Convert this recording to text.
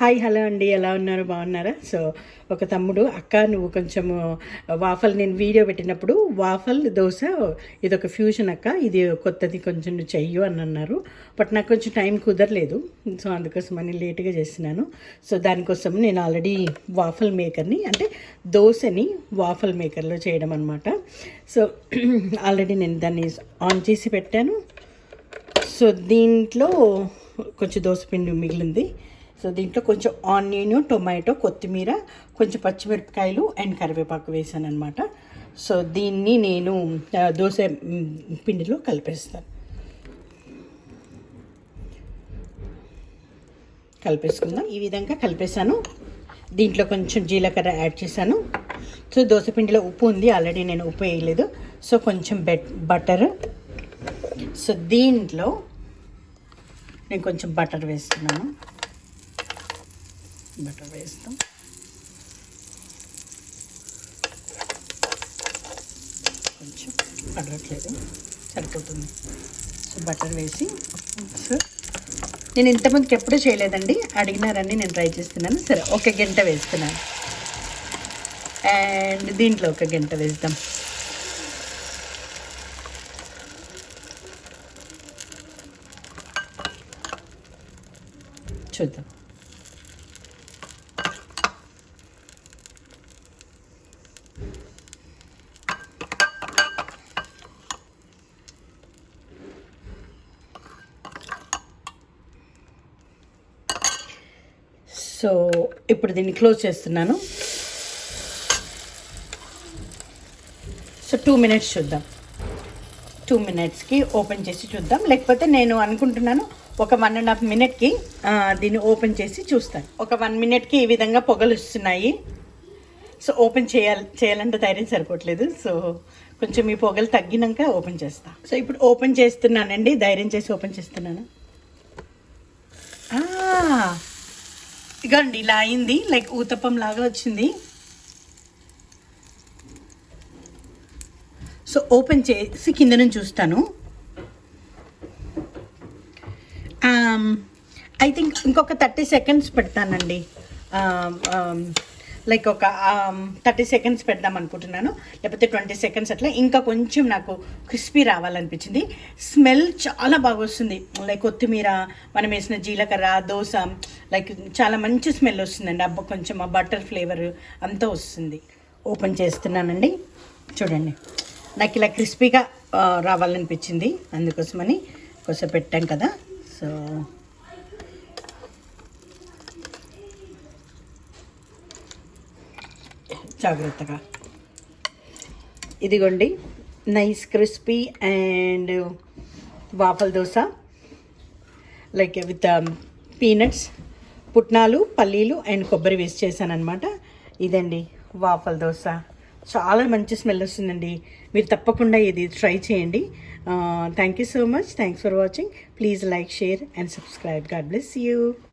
Hi hello అండి. ఎలా ఉన్నారు? బాగున్నారా? సో ఒక తమ్ముడు అక్క నువ్వు కొంచెము వాఫల్ నేను వీడియో పెట్టినప్పుడు వాఫల్ దోశ ఇది ఒక ఫ్యూజన్ అక్క ఇది కొత్తది కొంచెం నువ్వు చెయ్యు అని అన్నారు. బట్ నాకు కొంచెం టైం కుదరలేదు. సో అందుకోసం అని లేట్గా చేస్తున్నాను. సో దానికోసం నేను ఆల్రెడీ వాఫల్ మేకర్ని అంటే దోశని వాఫల్ మేకర్లో చేయడం అనమాట సో ఆల్రెడీ నేను దాన్ని ఆన్ చేసి పెట్టాను. సో దీంట్లో కొంచెం దోశ పిండి మిగిలింది. సో దీంట్లో కొంచెం ఆనియన్ టొమాటో కొత్తిమీర కొంచెం పచ్చిమిరపకాయలు అండ్ కరివేపాకు వేసాను అనమాట సో దీన్ని నేను దోశ దోస పిండిలో కలిపేస్తాను. కలిపేసుకుందాం. ఈ విధంగా కలిపేసాను దీంట్లో కొంచెం జీలకర్ర యాడ్ చేశాను. సో దోసపిండిలో ఉప్పు ఉంది. ఆల్రెడీ నేను ఉప్పు వేయలేదు. సో కొంచెం బెట్ బటర్. సో దీంట్లో నేను కొంచెం బటర్ వేస్తున్నాను. బటర్ వేస్తాం. కొంచెం పడట్లేదు సరిపోతుంది. సో బటర్ వేసి సో నేను ఇంతమందికి ఎప్పుడూ చేయలేదండి. అడిగినారని నేను ట్రై చేస్తున్నాను. సరే ఒక గంట వేస్తున్నాను. అండ్ దీంట్లో ఒక గంట వేద్దాం. చూద్దాం. సో ఇప్పుడు దీన్ని క్లోజ్ చేస్తున్నాను. సో టూ మినిట్స్ చూద్దాం. టూ మినిట్స్కి ఓపెన్ చేసి చూద్దాం. లేకపోతే నేను అనుకుంటున్నాను ఒక వన్ అండ్ హాఫ్ మినిట్కి దీన్ని ఓపెన్ చేసి చూస్తాను. ఒక వన్ మినిట్కి ఈ విధంగా పొగలు వస్తున్నాయి. సో ఓపెన్ చేయాలి చేయాలంటే ధైర్యం సరిపోవట్లేదు. సో కొంచెం ఈ పొగలు తగ్గినాక ఓపెన్ చేస్తా. సో ఇప్పుడు ఓపెన్ చేస్తున్నానండి. ధైర్యం చేసి ఓపెన్ చేస్తున్నాను. ఇగండి ఇలా అయింది. లైక్ ఊతప్పం లాగా వచ్చింది. సో ఓపెన్ చేసి కింద నుంచి చూస్తాను. Um, ఐ థింక్ ఇంకొక థర్టీ సెకండ్స్ పెడతానండి. Um, um, లైక్ ఒక థర్టీ సెకండ్స్ పెడదాం అనుకుంటున్నాను. లేకపోతే ట్వంటీ సెకండ్స్ అట్లా. ఇంకా కొంచెం నాకు క్రిస్పీ రావాలనిపించింది. స్మెల్ చాలా బాగా వస్తుంది. లైక్ కొత్తిమీర మనం వేసిన జీలకర్ర దోశ లైక్ చాలా మంచి స్మెల్ వస్తుందండి. అబ్బా కొంచెం ఆ బటర్ ఫ్లేవర్ అంతా వస్తుంది. ఓపెన్ చేస్తున్నానండి. చూడండి. నాకు ఇలా క్రిస్పీగా రావాలనిపించింది. అందుకోసమని కొంచెం పెట్టాం కదా. సో జాగ్రత్తగా. ఇదిగోండి. Nice crispy and waffle dosa. Like with peanuts పుట్నాలు పల్లీలు అండ్ కొబ్బరి వేసి చేశాను అనమాట ఇదండి వాఫల్ దోశ. చాలా మంచి స్మెల్ వస్తుందండి. మీరు తప్పకుండా ఇది ట్రై చేయండి. Thank you so much thanks for watching please like share and subscribe God bless you